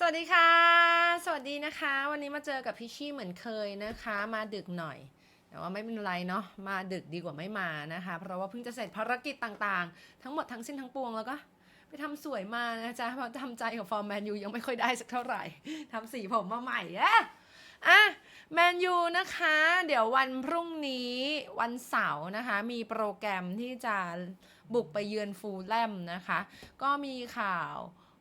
สวัสดีค่ะ สวัสดีนะคะ วันนี้มาเจอกับพี่ชี่เหมือนเคยนะคะ มาดึกหน่อย แต่ว่าไม่เป็นไรเนาะมาดึกดีกว่าไม่มานะคะ เพราะว่าเพิ่งจะเสร็จภารกิจต่างๆ ทั้งหมดทั้งสิ้นทั้งปวงแล้วก็ไปทำสวยมานะจ๊ะเพราะทำใจกับฟอร์มแมนยูยังไม่ค่อยได้สักเท่าไหร่ทำสีผมมาใหม่อะอะแมนยูนะคะ เดี๋ยววันพรุ่งนี้วันเสาร์นะคะ มีโปรแกรมที่จะบุกไปเยือนฟูลแลมนะคะ ก็มีข่าว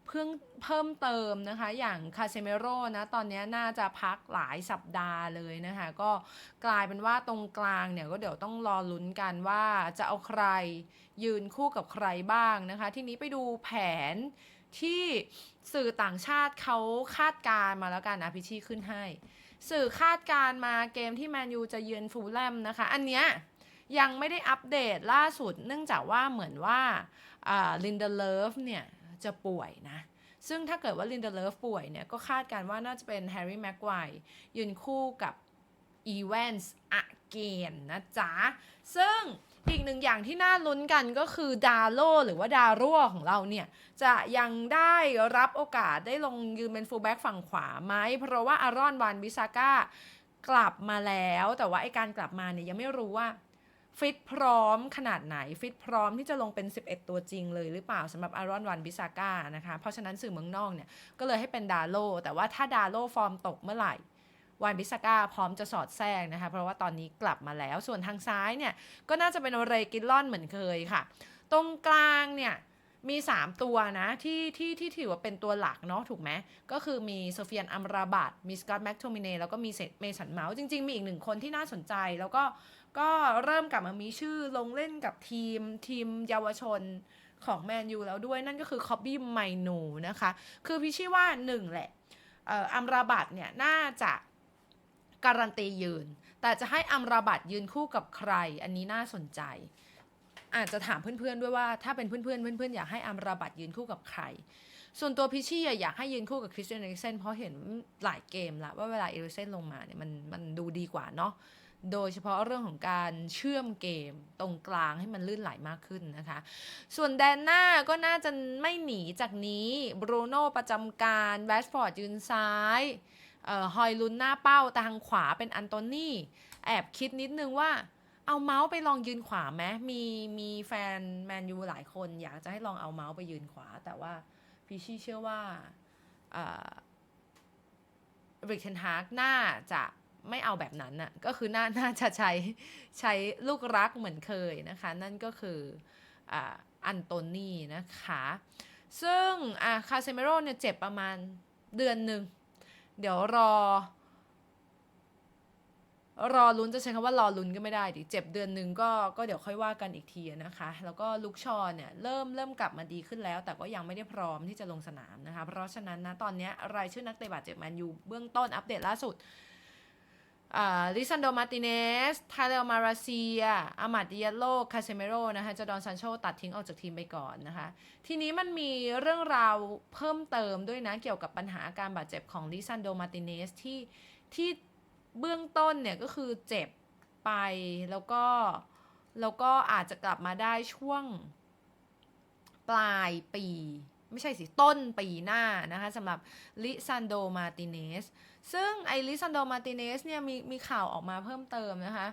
เพิ่งเพิ่มเติมนะคะอย่างคาเซเมโร่นะตอนนี้น่าจะพักหลายสัปดาห์เลยนะคะก็กลายเป็นว่าตรงกลางเนี่ยก็เดี๋ยวต้องรอลุ้นกันว่าจะเอาใครยืนคู่กับใครบ้างนะคะ ทีนี้ไปดูแผนที่สื่อต่างชาติเขาคาดการมาแล้วกันนะพิชี่ขึ้นให้ สื่อคาดการมาเกมที่แมนยูจะเยือนฟูลแลมนะคะ อันเนี้ยยังไม่ได้อัปเดตล่าสุด เนื่องจากว่าเหมือนว่าลินเดเลฟเนี่ย จะป่วยนะ ซึ่งถ้าเกิดว่าลินเดเลฟป่วยเนี่ย ก็คาดการณ์ว่าน่าจะเป็นแฮร์รี่แม็กไกวยืนคู่กับอีแวนส์อเกนนะจ๊ะ ซึ่งอีกหนึ่งอย่างที่น่าลุ้นกันก็คือดาโลหรือว่าดารั่วของเราเนี่ย จะยังได้รับโอกาสได้ลงยืนเป็นฟูลแบ็กฝั่งขวาไหม เพราะว่าอารอนวานบิซาก้ากลับมาแล้ว แต่ว่าไอการกลับมาเนี่ยยังไม่รู้ว่า ฟิตพร้อมขนาดไหน ฟิตพร้อมที่จะลงเป็น 11 ตัวจริงเลยหรือเปล่าสำหรับอารอนวันบิซาก้านะคะ เพราะฉะนั้นสื่อเมืองนอกเนี่ย ก็เลยให้เป็นดาโลแต่ว่าถ้าดาโลฟอร์มตกเมื่อไหร่วานบิซาก้าพร้อมจะสอดแทรกนะคะ เพราะว่าตอนนี้กลับมาแล้ว ส่วนทางซ้ายเนี่ย ก็น่าจะเป็นเรกิลลอนเหมือนเคยค่ะ ตรงกลางเนี่ย มี 3 ตัวนะที่ที่ที่ถือว่าเป็นตัวหลักเนาะถูกไหม ก็คือมีโซเฟียนอัมราบัตมีสกอตแม็กโทมิเนแล้วก็มีเมสันเมาส์จริง ๆ มีอีกหนึ่งคนที่น่าสนใจแล้วก็ ก็เริ่มกลับมามีชื่อลงเล่นกับทีมทีมเยาวชนของแมนยูแล้วด้วยนั่นก็คือคอบบี้ไมนูนะคะ คือพี่ชื่ว่าหนึ่งแหละอัมราบัตเนี่ยน่าจะการันตียืน แต่จะให้อัมราบัตยืนคู่กับใคร อันนี้น่าสนใจ อาจจะถามเพื่อนๆด้วยว่าถ้าเป็นเพื่อนๆเพื่อนๆอยากให้อัมราบัตยืนคู่กับใคร ส่วนตัวพิชี่อยากให้ยืนคู่กับคริสเตียนเอริกเซนเพราะเห็นหลายเกมแล้วว่าเวลาเอริกเซนลงมาเนี่ยมันมันดูดีกว่าเนาะ โดยเฉพาะเรื่องของการเชื่อมเกมตรงกลางให้มันลื่นไหลมากขึ้นนะคะ ส่วนแดนหน้าก็น่าจะไม่หนีจากนี้บรูโน่ประจำการแวชฟอร์ดยืนซ้ายออฮอยลุนหน้าเป้าทางขวาเป็นอันโตนี่ แอบคิดนิดนึงว่าเอาเมาส์ไปลองยืนขวาไหมมีมีแฟนแมนยูหลายคน อยากจะให้ลองเอาเมาส์ไปยืนขวา แต่ว่าพีชี่เชื่อว่าริกเทนฮาร์กน่าจะ ไม่เอาแบบนั้นน่ะก็คือน่าน่าจะใช้ใช้ลูกรักเหมือนเคยนะคะ นั่นก็คืออันโตนี่นะคะ ซึ่งอะคาเซเมโรเนี่ยเจ็บประมาณเดือนหนึ่ง เดี๋ยวรอ รอลุ้นจะใช้คำว่ารอลุ้นก็ไม่ได้ดิเจ็บเดือนหนึ่งก็ก็เดี๋ยวค่อยว่ากันอีกทีนะคะ แล้วก็ลุกชอเนี่ยเริ่มเริ่มกลับมาดีขึ้นแล้ว แต่ก็ยังไม่ได้พร้อมที่จะลงสนามนะคะ เพราะฉะนั้นนะตอนนี้รายชื่อนักเตะบาดเจ็บแมนยูเบื้องต้นอัปเดตล่าสุด ลิซันโดมาติเนสไทเลมาราเซียอามาดิยาโลคาเซเมโรนะคะจอดอนซันโชตัดทิ้งออกจากทีมไปก่อนนะคะ ทีนี้มันมีเรื่องราวเพิ่มเติมด้วยนะ เกี่ยวกับปัญหาอาการบาดเจ็บของลิซันโดมาติเนสที่ที่เบื้องต้นเนี่ยก็คือเจ็บไปแล้วก็แล้วก็อาจจะกลับมาได้ช่วงปลายปี ไม่ใช่สิ ต้นปีหน้านะคะสำหรับลิซันโดมาติเนส ซึ่งไอริซันโดมาติเนสเนี่ยมีมีข่าวออกมาเพิ่มเติมนะคะ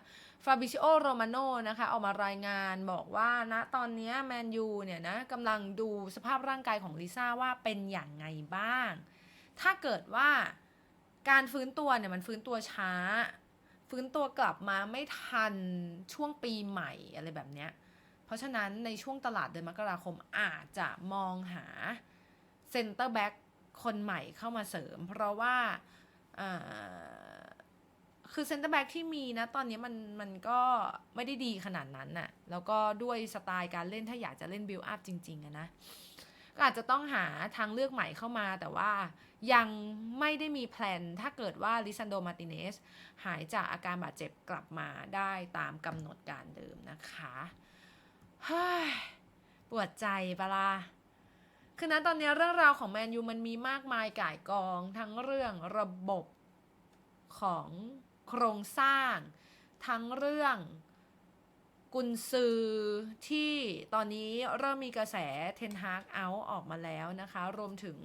ฟาบิชิโอโรมาโนนะคะออกมารายงานบอกว่าณนะตอนนี้แมนยูเนี่ยนะกำลังดูสภาพร่างกายของลิซ่าว่าเป็นอย่างไงบ้าง ถ้าเกิดว่าการฟื้นตัวเนี่ยมันฟื้นตัวช้า ฟื้นตัวกลับมาไม่ทันช่วงปีใหม่อะไรแบบเนี้ยเพราะฉะนั้นในช่วงตลาดเดือนมกราคมอาจจะมองหาเซนเตอร์แบ็กคนใหม่เข้ามาเสริม เพราะว่า คือเซนเตอร์แบ็กที่มีนะ ตอนนี้มันมันก็ไม่ได้ดีขนาดนั้นน่ะ แล้วก็ด้วยสไตล์การเล่นถ้าอยากจะเล่นบิลอัพจริงๆนะ ก็อาจจะต้องหาทางเลือกใหม่เข้ามาแต่ว่ายังไม่ได้มีแพลน ถ้าเกิดว่าลิซันโดมาติเนสหายจากอาการบาดเจ็บกลับมาได้ตามกำหนดการเดิมนะคะฮปวดใจปะล่ะ คือนะตอนนี้เรื่องราวของแมนยูมันมีมากมายก่ายกอง ทั้งเรื่องระบบของโครงสร้าง ทั้งเรื่องกุนซือที่ตอนนี้เริ่มมีกระแสเทนฮากเอาออกมาแล้วนะคะ รวมถึง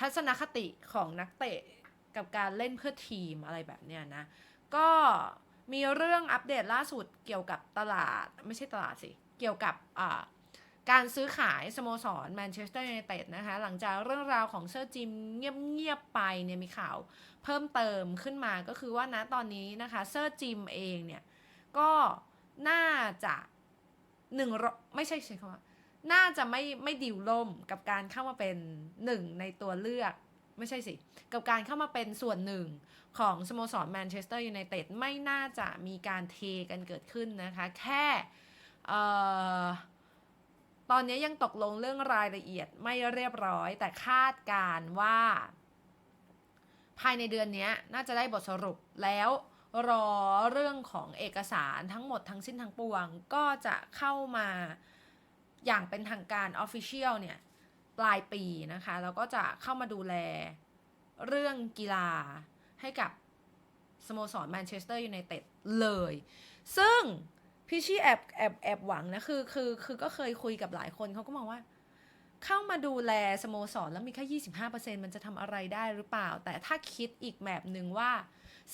ทัศนคติของนักเตะกับการเล่นเพื่อทีมอะไรแบบเนี้ยนะ ก็มีเรื่องอัปเดตล่าสุดเกี่ยวกับตลาดไม่ใช่ตลาดสิ เกี่ยวกับ การซื้อขายสโมสรแมนเชสเตอร์ยูไนเต็ดนะคะ หลังจากเรื่องราวของเซอร์จิมเงียบๆไปเนี่ยมีข่าวเพิ่มเติมขึ้นมาก็คือว่านะตอนนี้นะคะเซอร์จิมเองเนี่ย ก็น่าจะหนึ่งไม่ใช่ใช่คำว่าน่าจะไม่ไม่ดิวล่มกับการเข้ามาเป็นหนึ่งในตัวเลือกไม่ใช่สิ กับการเข้ามาเป็นส่วนหนึ่งของสโมสรแมนเชสเตอร์ยูไนเต็ดไม่น่าจะมีการเทกันเกิดขึ้นนะคะ แค่เอ่อ ตอนนี้ยังตกลงเรื่องรายละเอียดไม่เรียบร้อย แต่คาดการณ์ว่า ภายในเดือนนี้น่าจะได้บทสรุปแล้วรอเรื่องของเอกสารทั้งหมดทั้งสิ้นทั้งปวง ก็จะเข้ามาอย่างเป็นทางการ Official เนี่ยปลายปีนะคะ แล้วก็จะเข้ามาดูแลเรื่องกีฬาให้กับสโมสรแมนเชสเตอร์ยูไนเต็ดเลย ซึ่ง พี่ชี่แอบแอบแอบหวังนะคือคือคือก็เคยคุยกับหลายคนเขาก็มองว่า เข้ามาดูแลสโมสรแล้วมีแค่25%มันจะทำอะไรได้หรือเปล่า แต่ถ้าคิดอีกแบบหนึ่งว่า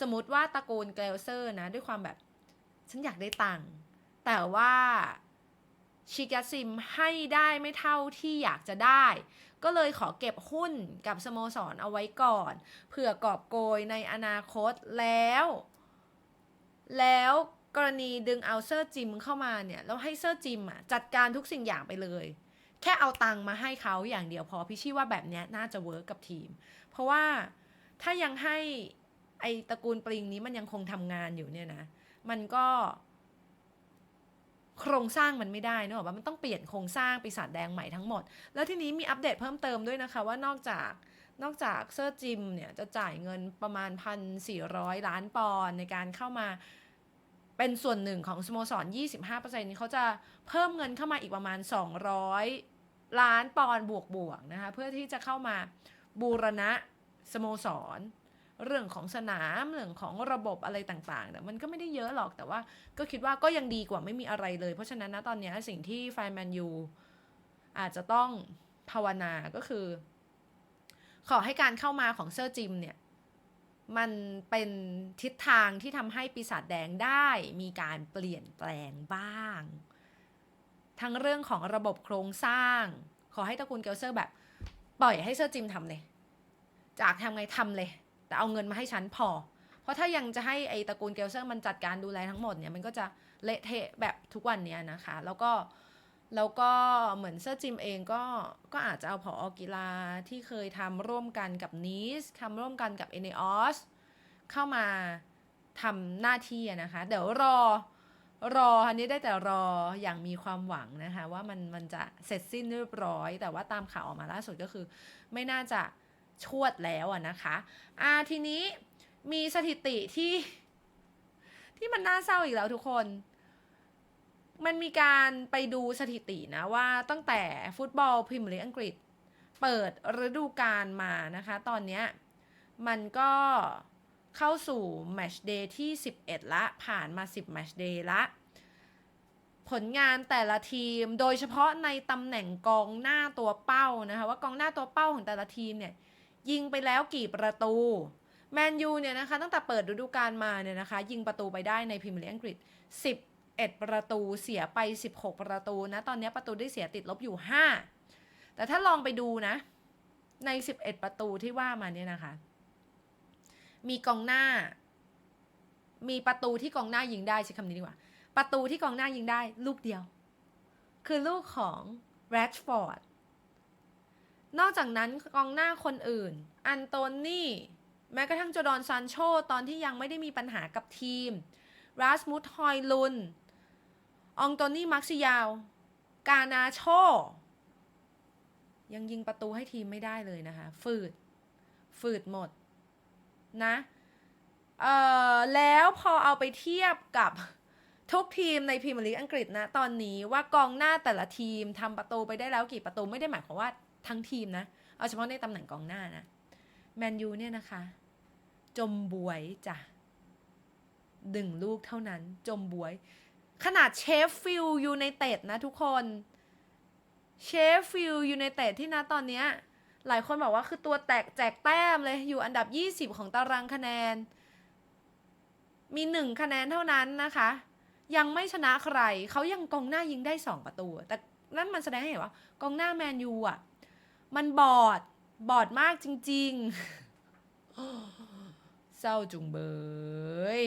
สมมติว่าตระกูลเกลเซอร์นะ ด้วยความแบบ ฉันอยากได้ตังค์แต่ว่าชิกาซิมให้ได้ไม่เท่าที่อยากจะได้ ก็เลยขอเก็บหุ้นกับสโมสรเอาไว้ก่อน เผื่อกอบโกยในอนาคตแล้ว แล้ว กรณีดึงเอาเซอร์จิมเข้ามาเนี่ยแล้วให้เซอร์จิมอะจัดการทุกสิ่งอย่างไปเลย แค่เอาตังมาให้เขาอย่างเดียวพอพี่ชี่ว่าแบบเนี้ยน่าจะเวิร์กกับทีม เพราะว่าถ้ายังให้ไอตระกูลปริงนี้มันยังคงทำงานอยู่เนี่ยนะ มันก็โครงสร้างมันไม่ได้เนอะว่ามันต้องเปลี่ยนโครงสร้างปีศาจแดงใหม่ทั้งหมด แล้วทีนี้มีอัปเดตเพิ่มเติมด้วยนะคะว่านอกจากนอกจากเซอร์จิมเนี่ยจะจ่ายเงินประมาณ 1,400 ล้านปอนด์ในการเข้ามา เป็นส่วนหนึ่งของสโมสร 25%เขาจะเพิ่มเงินเข้ามาอีกประมาณ 200 ล้านปอนด์บวกๆนะคะเพื่อที่จะเข้ามาบูรณะสโมสร เรื่องของสนามเรื่องของระบบอะไรต่างๆแต่มันก็ไม่ได้เยอะหรอกแต่ว่าก็คิดว่าก็ยังดีกว่าไม่มีอะไรเลย เพราะฉะนั้นนะตอนนี้สิ่งที่แฟนแมนยูอาจจะต้องภาวนาก็คือ ขอให้การเข้ามาของเซอร์จิมเนี่ย มันเป็นทิศทางที่ทำให้ปีศาจแดงได้มีการเปลี่ยนแปลงบ้าง ทั้งเรื่องของระบบโครงสร้าง ขอให้ตระกูลเกลเซอร์แบบ ปล่อยให้เซอร์จิมทำเลย จากทำไงทำเลย แต่เอาเงินมาให้ฉันพอ เพราะถ้ายังจะให้ไอตระกูลเกลเซอร์มันจัดการดูแลทั้งหมดเนี่ยมันก็จะเละเทะแบบทุกวันเนี้ยนะคะ แล้วก็ แล้วก็เหมือนเซอร์จิมเองก็ก็อาจจะเอาผออกีฬาที่เคยทำร่วมกันกับนีสทำร่วมกันกับเอเนอสเข้ามาทำหน้าที่นะคะ เดี๋ยวรอรออันนี้ได้แต่รออย่างมีความหวังนะคะ ว่ามันมันจะเสร็จสิ้นเรียบร้อย แต่ว่าตามข่าวออกมาล่าสุดก็คือ ไม่น่าจะชวดแล้วนะคะอ่าทีนี้มีสถิติที่ที่มันน่าเศร้าอีกแล้วทุกคน มันมีการไปดูสถิตินะว่าตั้งแต่ฟุตบอลพรีเมียร์ลีกอังกฤษ เปิดฤดูกาลมานะคะ ตอนนี้มันก็เข้าสู่แมชเดย์ที่ 11 ละ ผ่านมา 10แมชเดย์ละ ผลงานแต่ละทีมโดยเฉพาะในตำแหน่งกองหน้าตัวเป้านะคะว่ากองหน้าตัวเป้าของแต่ละทีมเนี่ยยิงไปแล้วกี่ประตูแมนยูเนี่ยนะคะตั้งแต่เปิดฤดูกาลมาเนี่ยนะคะยิงประตูไปได้ในพรีเมียร์ลีกอังกฤษ 11 ประตูเสียไป 16 ประตูนะ ตอนนี้ประตูได้เสียติดลบอยู่ 5 แต่ถ้าลองไปดูนะ ใน 11 ประตูที่ว่ามาเนี่ยนะคะ มีกองหน้า มีประตูที่กองหน้ายิงได้ใช้คำนี้ดีกว่า ประตูที่กองหน้ายิงได้ลูกเดียว คือลูกของแรดฟอร์ดนอกจากนั้นกองหน้าคนอื่น อันโตนี่แม้กระทั่งจอร์ดอนซานโชตอนที่ยังไม่ได้มีปัญหากับทีมราสมุดฮอยลุน องโตนี่มักซิยาว กานาโช ยังยิงประตูให้ทีมไม่ได้เลยนะคะ ฝืด ฝืดหมด นะเอ่อแล้วพอเอาไปเทียบกับทุกทีมในพรีเมียร์ลีกอังกฤษนะตอนนี้ว่ากองหน้าแต่ละทีมทำประตูไปได้แล้วกี่ประตูไม่ได้หมายความว่าทั้งทีมนะ เอาเฉพาะในตำแหน่งกองหน้านะแมนยูเนี่ยนะคะ จมบวยจ้ะดึงลูกเท่านั้นจมบวย ขนาดเชฟฟิลด์ยูไนเต็ดนะทุกคนเชฟฟิลด์ยูไนเต็ดที่นะตอนเนี้ยหลายคนบอกว่าคือตัวแตกแจกแต้มเลยอยู่อันดับ 20 ของตารางคะแนน มีหนึ่งคะแนนเท่านั้นนะคะ ยังไม่ชนะใคร เขายังกองหน้ายิงได้ 2 ประตู แต่นั่นมันแสดงให้เห็นว่ากองหน้าแมนยูอะ มันบอด บอดมากจริง ๆ เศร้าจุงเบย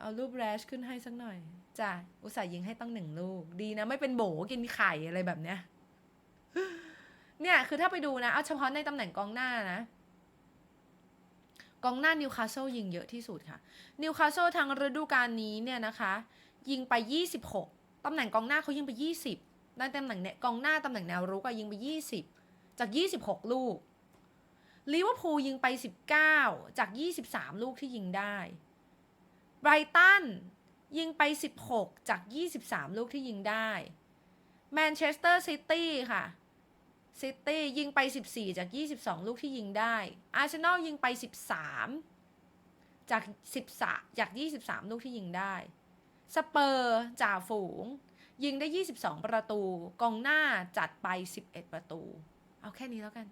เอารูปแรชขึ้นให้สักหน่อยจ้ะอุตส่าห์ยิงให้ตั้งหนึ่งลูก ดีนะ ไม่เป็นโบกินไข่อะไรแบบเนี้ยเนี่ย คือถ้าไปดูนะ เอาเฉพาะในตำแหน่งกองหน้านะ กองหน้านิวคาสเซิลยิงเยอะที่สุดค่ะ นิวคาสเซิลทางฤดูกาลนี้เนี่ยนะคะ ยิงไป 26ตำแหน่งกองหน้าเขายิงไป 20ในตำแหน่งเนี่ยกองหน้าตำแหน่งแนวรุกอะยิงไป 20 จาก 26 ลูกลิเวอร์พูลยิงไป 19 จาก 23 ลูกที่ยิงได้ ไบรตันยิงไป 16 จาก 23 ลูกที่ยิงได้แมนเชสเตอร์ซิตี้ค่ะซิตี้ยิงไป 14 จาก 22 ลูกที่ยิงได้อาร์เซนอลยิงไป 13 จาก 13 จาก 23 ลูกที่ยิงได้ สเปอร์จ่าฝูง ยิงได้ 22 ประตู กองหน้าจัดไป 11 ประตู เอาแค่นี้แล้วกัน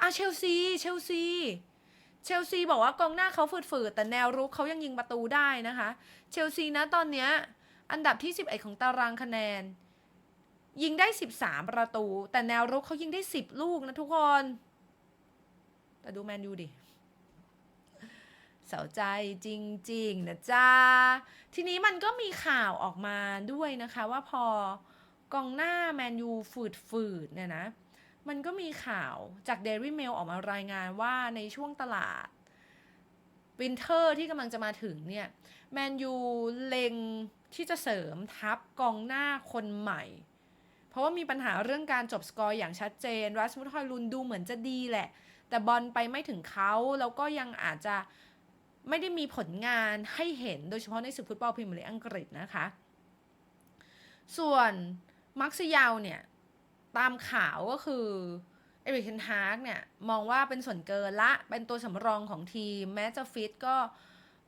อะเชลซี เชลซี เชลซีบอกว่ากองหน้าเขาฝืดๆ แต่แนวรุกเขายังยิงประตูได้นะคะ เชลซีนะตอนเนี้ยอันดับที่ 11 ของตารางคะแนน ยิงได้ 13 ประตู แต่แนวรุกเขายิงได้ 10 ลูกนะทุกคน แต่ดูแมนยูดิเสาใจจริงๆนะจ๊ะ ทีนี้มันก็มีข่าวออกมาด้วยนะคะว่าพอกองหน้าแมนยูฝืดๆเนี่ยนะ มันก็มีข่าวจาก Daily Mail ออกมารายงานว่าในช่วงตลาดวินเทอร์ที่กำลังจะมาถึงเนี่ยแมนยูเล็งที่จะเสริมทัพกองหน้าคนใหม่ เพราะว่ามีปัญหาเรื่องการจบสกอร์อย่างชัดเจนรัสมุทฮอยลุนดูเหมือนจะดีแหละ แต่บอลไปไม่ถึงเขาแล้วก็ยังอาจจะไม่ได้มีผลงานให้เห็นโดยเฉพาะในศึกฟุตบอลพรีเมียร์ลีกอังกฤษนะคะ ส่วนมาร์คซิยาวเนี่ย ตามข่าวก็คือเอริกเทนฮากเนี่ย มองว่าเป็นส่วนเกินละ เป็นตัวสำรองของทีม แม้จะฟิตก็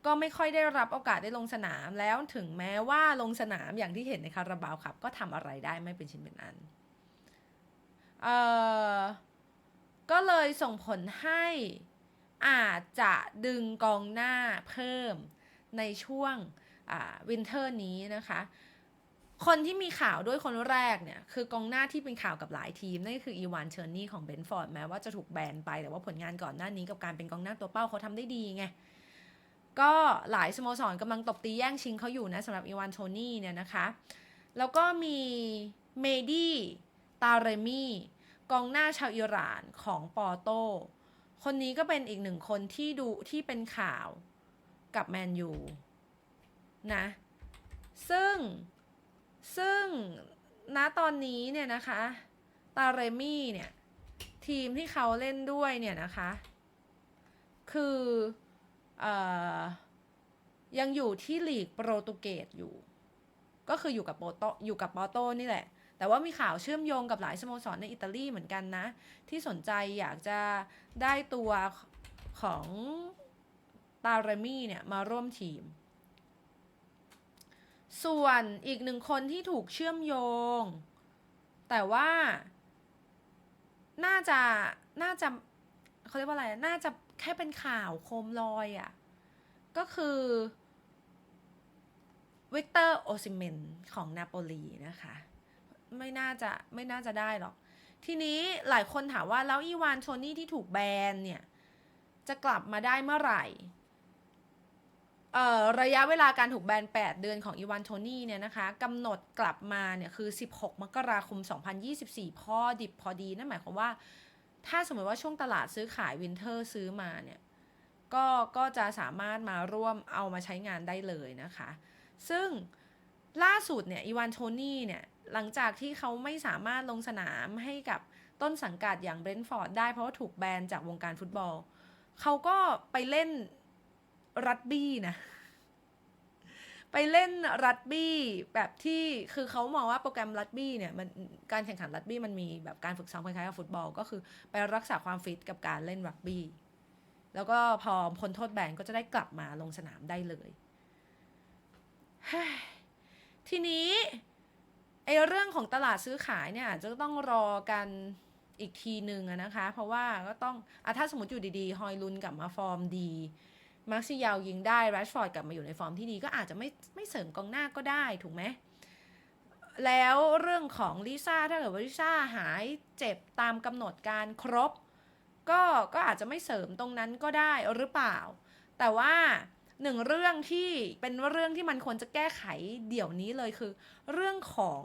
ก็ไม่ค่อยได้รับโอกาสได้ลงสนามแล้วถึงแม้ว่าลงสนามอย่างที่เห็นในคาราบาวครับ ก็ทำอะไรได้ไม่เป็นชิ้นเป็นอัน เอ่อ ก็เลยส่งผลให้อาจจะดึงกองหน้าเพิ่มในช่วงวินเทอร์นี้นะคะ คนที่มีข่าวด้วยคนแรกเนี่ย คือกองหน้าที่เป็นข่าวกับหลายทีม นั่นก็คืออีวานเชอร์นี่ของเบนฟอร์ดแม้ว่าจะถูกแบนไป แต่ว่าผลงานก่อนหน้านี้กับการเป็นกองหน้าตัวเป้าเขาทำได้ดีไง ก็หลายสโมสรกำลังตบตีแย่งชิงเขาอยู่นะสำหรับอีวานโทนี่เนี่ยนะคะ แล้วก็มีเมดี้ตาเรมี่กองหน้าชาวอิหร่านของปอโต คนนี้ก็เป็นอีกหนึ่งคนที่ดูที่เป็นข่าวกับแมนยูนะ ซึ่ง ซึ่งณตอนนี้เนี่ยนะคะตาเรมี่เนี่ยทีมที่เขาเล่นด้วยเนี่ยนะคะ คืออยังอยู่ที่ลีกโปรตุเกสอยู่ ก็คืออยู่กับโปโตอยู่กับปอโตนี่แหละ แต่ว่ามีข่าวเชื่อมโยงกับหลายสโมสรในอิตาลีเหมือนกันนะ ที่สนใจอยากจะได้ตัวของตาเรมี่เนี่ยมาร่วมทีม ส่วนอีกหนึ่งคนที่ถูกเชื่อมโยง แต่ว่า น่าจะน่าจะเขาเรียกว่าอะไร น่าจะแค่เป็นข่าวโคมลอยอะ่ะ ก็คือวิกเตอร์โอซิเมนของนาโปลีนะคะ ไม่น่าจะไม่น่าจะได้หรอก ทีนี้หลายคนถามว่าแล้วอีวานโทนี่ที่ถูกแบนเนี่ย จะกลับมาได้เมื่อไหร่ ระยะเวลาการถูกแบน 8 เดือนของอีวานโทนี่เนี่ยนะคะกำหนดกลับมาเนี่ยคือ 16 มกราคม 2024 พอดิบพอดี นั่นหมายความว่า ถ้าสมมติว่าช่วงตลาดซื้อขายวินเทอร์ซื้อมาเนี่ยก็ก็จะสามารถมาร่วมเอามาใช้งานได้เลยนะคะ ซึ่งล่าสุดเนี่ยอีวานโทนี่เนี่ยหลังจากที่เขาไม่สามารถลงสนามให้กับต้นสังกัดอย่างเบรนท์ฟอร์ดได้เพราะว่าถูกแบนจากวงการฟุตบอล เขาก็ไปเล่น รัตบี้นะไปเล่นรัตบี้แบบที่คือเขามองว่าโปรแกรมรัตบี้เนี่ยมันการแข่งขันรัตบี้มันมีแบบการฝึกซ้อมคล้ายๆกับฟุตบอล ก็คือไปรักษาความฟิตกับการเล่นรักบี้แล้วก็พอพ้นโทษแบนก็จะได้กลับมาลงสนามได้เลยทีนี้ไอเรื่องของตลาดซื้อขายเนี่ยจะต้องรอกันอีกทีหนึ่งนะคะ เพราะว่าก็ต้องอะถ้าสมมติอยู่ดีๆ ฮอยลุนกลับมาฟอร์มดี มาร์คซิยาวยิงได้แรชฟอร์ดกลับมาอยู่ในฟอร์มที่ดีก็อาจจะไม่ไม่เสริมกองหน้าก็ได้ถูกไหมแล้วเรื่องของลิซ่าถ้าเกิดว่าลิซ่าหายเจ็บตามกำหนดการครบ ก็ก็อาจจะไม่เสริมตรงนั้นก็ได้หรือเปล่า แต่ว่าหนึ่งเรื่องที่เป็นเรื่องที่มันควรจะแก้ไขเดี๋ยวนี้เลยคือ เรื่องของ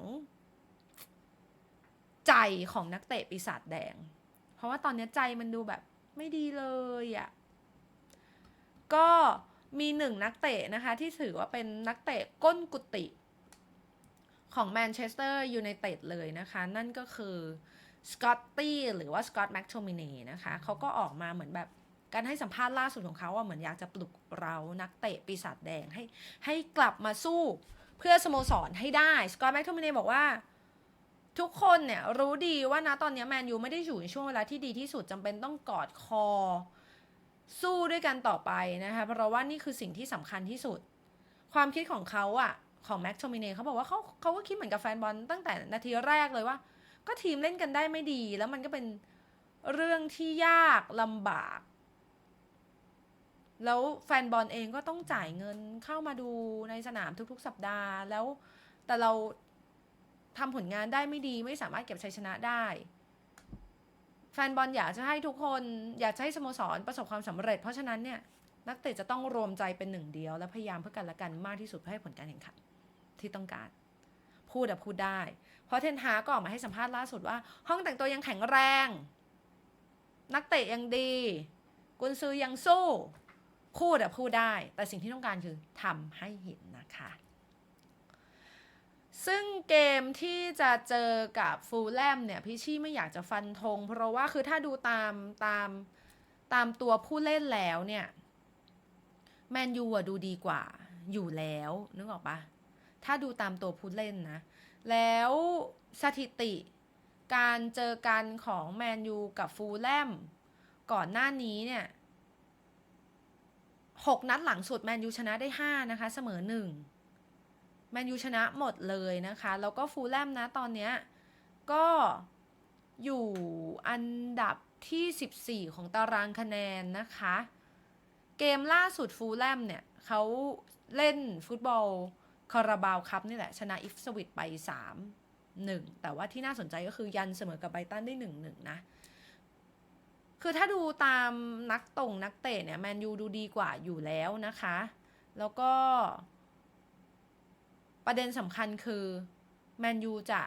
ใจของนักเตะปีศาจแดง เพราะว่าตอนนี้ใจมันดูแบบไม่ดีเลยอะ่ะ ก็มีหนึ่งนักเตะนะคะที่ถือว่าเป็นนักเตะก้นกุฏิของแมนเชสเตอร์ยูไนเต็ดเลยนะคะ นั่นก็คือสกอตตี้หรือว่าสกอตแม็กโทมินีนะคะเขาก็ออกมาเหมือนแบบการให้สัมภาษณ์ล่าสุดของเขาว่าเหมือนอยากจะปลุกเรานักเตะปีศาจแดงให้ให้กลับมาสู้เพื่อสโมสรให้ได้สกอตแม็กโทมินีบอกว่าทุกคนเนี่ยรู้ดีว่านะตอนนี้แมนยูไม่ได้อยู่ในช่วงเวลาที่ดีที่สุดจำเป็นต้องกอดคอ สู้ด้วยกันต่อไปนะคะเพราะว่านี่คือสิ่งที่สำคัญที่สุด ความคิดของเขาอะของแม็กโทมิเน่เขาบอกว่าเขาเขาก็คิดเหมือนกับแฟนบอลตั้งแต่นาทีแรกเลยว่า ก็ทีมเล่นกันได้ไม่ดี แล้วมันก็เป็นเรื่องที่ยากลำบาก แล้วแฟนบอลเองก็ต้องจ่ายเงินเข้ามาดูในสนามทุกๆ สัปดาห์แล้วแต่เราทำผลงานได้ไม่ดีไม่สามารถเก็บชัยชนะได้ แฟนบอลอยากจะให้ทุกคนอยากจะให้สโมสรประสบความสำเร็จ เพราะฉะนั้นเนี่ยนักเตะจะต้องรวมใจเป็นหนึ่งเดียว และพยายามเพื่อกันและกันมากที่สุดเพื่อให้ผลการแข่งขันที่ต้องการ พูดอะพูดได้ เพราะเทนฮาก็ออกมาให้สัมภาษณ์ล่าสุดว่า ห้องแต่งตัวยังแข็งแรง นักเตะยังดี กุนซือยังสู้ พูดอะพูดได้ แต่สิ่งที่ต้องการคือทำให้เห็นนะคะ ซึ่งเกมที่จะเจอกับฟูลแลมเนี่ยพี่ชี่ไม่อยากจะฟันธงเพราะว่าคือถ้าดูตามตามตามตัวผู้เล่นแล้วเนี่ยแมนยูอะดูดีกว่าอยู่แล้วนึกออกปะถ้าดูตามตัวผู้เล่นนะ แล้วสถิติการเจอกันของแมนยูกับฟูลแลมก่อนหน้านี้เนี่ยหกนัดหลังสุดแมนยูชนะได้ห้านะคะ เสมอหนึ่ง แมนยูชนะหมดเลยนะคะ แล้วก็ฟูลแลมนะตอนเนี้ยก็อยู่อันดับที่ 14 ของตารางคะแนนนะคะ เกมล่าสุดฟูลแลมเนี่ยเขาเล่นฟุตบอลคาราบาวคัพนี่แหละ ชนะอิฟสวิตไป 3 1 แต่ว่าที่น่าสนใจก็คือยันเสมอกับไบตันได้ 1 1 นะ คือถ้าดูตามนักตรงนักเตะเนี่ยแมนยูดูดีกว่าอยู่แล้วนะคะ แล้วก็ ประเด็นสำคัญคือแมนยูจะ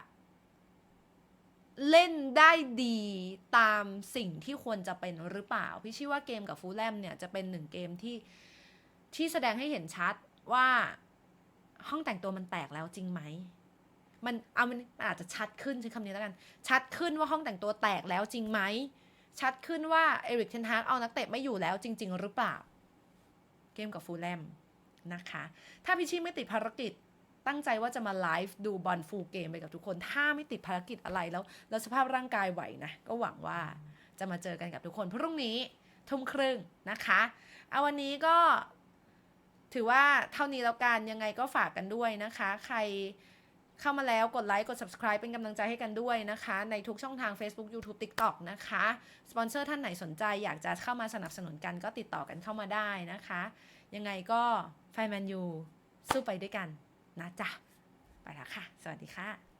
เล่นได้ดีตามสิ่งที่ควรจะเป็นหรือเปล่า พี่ชื่อว่าเกมกับฟูลแลมเนี่ยจะเป็นหนึ่งเกมที่ที่แสดงให้เห็นชัดว่าห้องแต่งตัวมันแตกแล้วจริงไหม มันเอามันอาจจะชัดขึ้นใช้คำนี้แล้วกัน ชัดขึ้นว่าห้องแต่งตัวแตกแล้วจริงไหม ชัดขึ้นว่าเอริกเทนฮากเอานักเตะไม่อยู่แล้วจริง ๆ หรือเปล่า เกมกับฟูลแลมนะคะ ถ้าพี่ชี่ไม่ติดภารกิจ ตั้งใจว่าจะมาไลฟ์ดูบอลฟูลเกมไปกับทุกคน ถ้าไม่ติดภารกิจอะไรแล้ว แล้วสภาพร่างกายไหวนะ ก็หวังว่าจะมาเจอกันกับทุกคนพรุ่งนี้ทุ่มครึ่งนะคะ เอาวันนี้ก็ถือว่าเท่านี้แล้วกันยังไงก็ฝากกันด้วยนะคะ ใครเข้ามาแล้วกดไลค์ กด subscribe เป็นกำลังใจให้กันด้วยนะคะ ในทุกช่องทาง Facebook YouTube TikTok นะคะ สปอนเซอร์ท่านไหนสนใจอยากจะเข้ามาสนับสนุนกันก็ติดต่อกันเข้ามาได้นะคะ ยังไงก็แฟนแมนยูสู้ไปด้วยกัน นะจ๊ะ ไปแล้วค่ะ สวัสดีค่ะ